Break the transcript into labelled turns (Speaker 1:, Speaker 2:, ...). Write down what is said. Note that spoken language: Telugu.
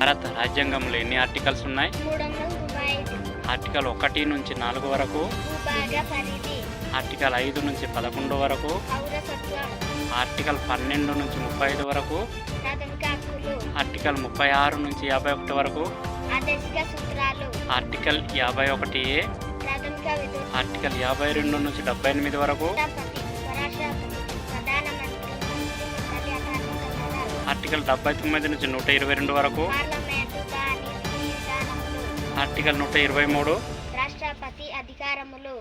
Speaker 1: భారత రాజ్యాంగంలో ఎన్ని ఆర్టికల్స్ ఉన్నాయి? ఆర్టికల్ ఒకటి నుంచి నాలుగు వరకు ఆర్టికల్ ఐదు నుంచి పదకొండు వరకు ఆర్టికల్ పన్నెండు నుంచి ముప్పై ఐదు వరకు ఆర్టికల్ ముప్పై ఆరు నుంచి యాభై ఒకటి వరకు ఆర్టికల్ యాభై ఒకటి ఏ ఆర్టికల్ యాభై రెండు నుంచి డెబ్బై ఎనిమిది వరకు ఆర్టికల్ డెబ్బై తొమ్మిది నుంచి నూట ఇరవై రెండు వరకు. ఆర్టికల్ నూట ఇరవై మూడు.
Speaker 2: రాష్ట్రపతి అధికారములు.